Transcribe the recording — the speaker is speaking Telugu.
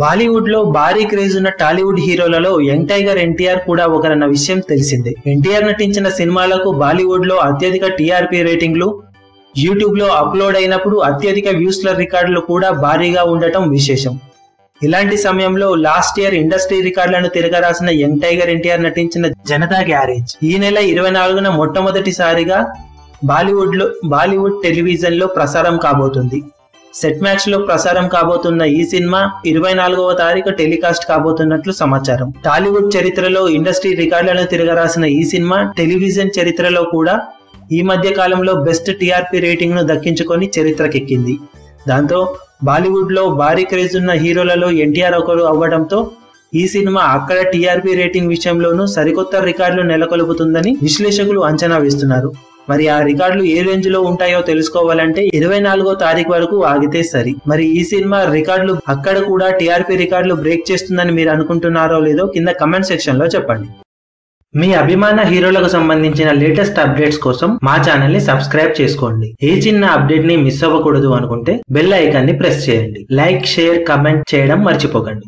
బాలీవుడ్లో భారీ క్రేజ్ ఉన్న టాలీవుడ్ హీరోలలో యంగ్ టైగర్ ఎన్టీఆర్ కూడా ఒకరన్న విషయం తెలిసిందే. ఎన్టీఆర్ నటించిన సినిమాలకు బాలీవుడ్లో అత్యధిక టీఆర్పీ రేటింగ్లు యూట్యూబ్లో అప్లోడ్ అయినప్పుడు అత్యధిక వ్యూస్ల రికార్డులు కూడా భారీగా ఉండటం విశేషం. ఇలాంటి సమయంలో లాస్ట్ ఇయర్ ఇండస్ట్రీ రికార్డులను తిరగరాసిన యంగ్ టైగర్ ఎన్టీఆర్ నటించిన జనతా గ్యారేజ్ ఈ నెల ఇరవై నాలుగున మొట్టమొదటిసారిగా బాలీవుడ్లో బాలీవుడ్ టెలివిజన్లో ప్రసారం కాబోతుంది. సెట్ మ్యాచ్లో ప్రసారం కాబోతున్న ఈ సినిమా ఇరవై నాలుగవ తారీఖు టెలికాస్ట్ కాబోతున్నట్లు సమాచారం. టాలీవుడ్ చరిత్రలో ఇండస్ట్రీ రికార్డులను తిరగరాసిన ఈ సినిమా టెలివిజన్ చరిత్రలో కూడా ఈ మధ్య కాలంలో బెస్ట్ టీఆర్పీ రేటింగ్ను దక్కించుకొని చరిత్రకెక్కింది. దాంతో బాలీవుడ్లో భారీ క్రేజ్ ఉన్న హీరోలలో ఎన్టీఆర్ ఒకరు అవ్వడంతో ఈ సినిమా అక్కడ టీఆర్పీ రేటింగ్ విషయంలోనూ సరికొత్త రికార్డులు నెలకొల్పుతుందని విశ్లేషకులు అంచనా వేస్తున్నారు. మరి ఆ రికార్డులు ఏ రేంజ్లో ఉంటాయో తెలుసుకోవాలంటే ఇరవై నాలుగో తారీఖు వరకు ఆగితే సరి. మరి ఈ సినిమా రికార్డులు అక్కడ కూడా టీఆర్పీ రికార్డులు బ్రేక్ చేస్తుందని మీరు అనుకుంటున్నారో లేదో కింద కమెంట్ సెక్షన్లో చెప్పండి. మీ అభిమాన హీరోలకు సంబంధించిన లేటెస్ట్ అప్డేట్స్ కోసం మా ఛానల్ని సబ్స్క్రైబ్ చేసుకోండి. ఏ చిన్న అప్డేట్ని మిస్ అవ్వకూడదు అనుకుంటే బెల్ ఐకాన్ని ప్రెస్ చేయండి. లైక్ షేర్ కమెంట్ చేయడం మర్చిపోకండి.